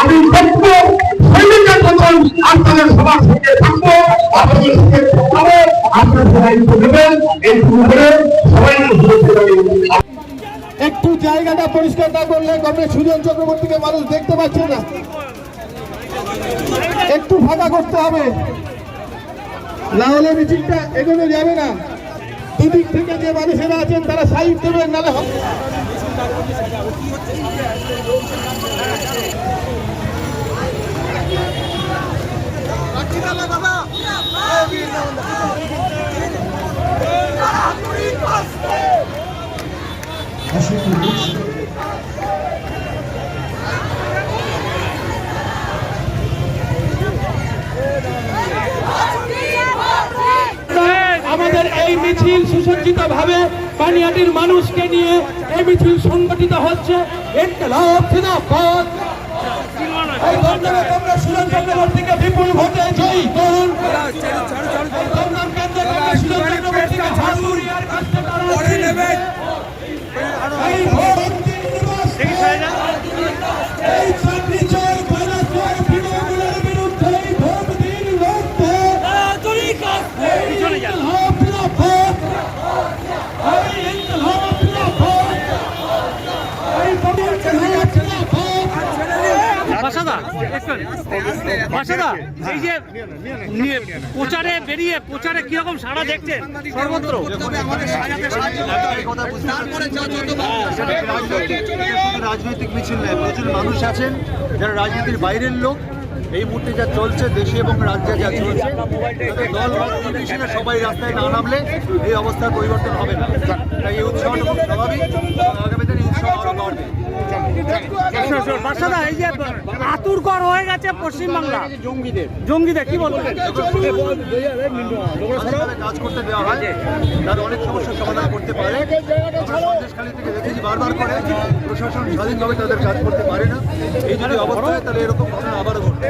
আমি সত্য সৈনিকের মতন আপনাদের সবার সঙ্গে থাকব, আপনাদের সঙ্গে থাকব এই একটু জায়গাটা পরিষ্কার না করলে গভর্নমেন্ট সুজন চক্রবর্তীকে মানুষ দেখতে পাচ্ছে না। একটু ফাঁকা করতে হবে। না হলে মিছিলটা এগোনো যাবে না। দুদিক থেকে যে মানুষেরা আছেন তারা সাইড দেবেন, নাহলে হবে না। আমাদের এই মিছিল সুসজ্জিত ভাবে পানিয়াটির মানুষকে নিয়ে এই মিছিল সংগঠিত হচ্ছে। বিপুল ভোটে জয়ী বাসাদা? বাসাদা এই যে নিয়ে প্রচারে বেরিয়ে প্রচারে কীরকম সাড়া দেখছেন? সর্বত্র। রাজনৈতিক। মিছিল নয় প্রচুর মানুষ আছেন। যারা রাজনীতির বাইরের লোক এই মুহূর্তে যা চলছে দেশে এবং রাজ্যে যা চলছে দল নির্বিশেষে সবাই রাস্তায় না নামলে এই অবস্থার পরিবর্তন হবে না। তাই এই উৎসবটা খুব স্বাভাবিক এবং বাসাদা এই যে আতুরকর হয়ে গেছে পশ্চিমবাংলা। জঙ্গিদের। জঙ্গিদের কি বলব? কাজ করতে দেওয়া হয়। তার অনেক সমস্যার সমাধান করতে পারে। সন্দেশখালী থেকে দেখেছি বারবার করে। প্রশাসন স্বাধীনভাবে তাদের কাজ করতে পারে না। এই যদি অবস্থা হয় তাহলে এরকম ঘটনা আবারও ঘটবে।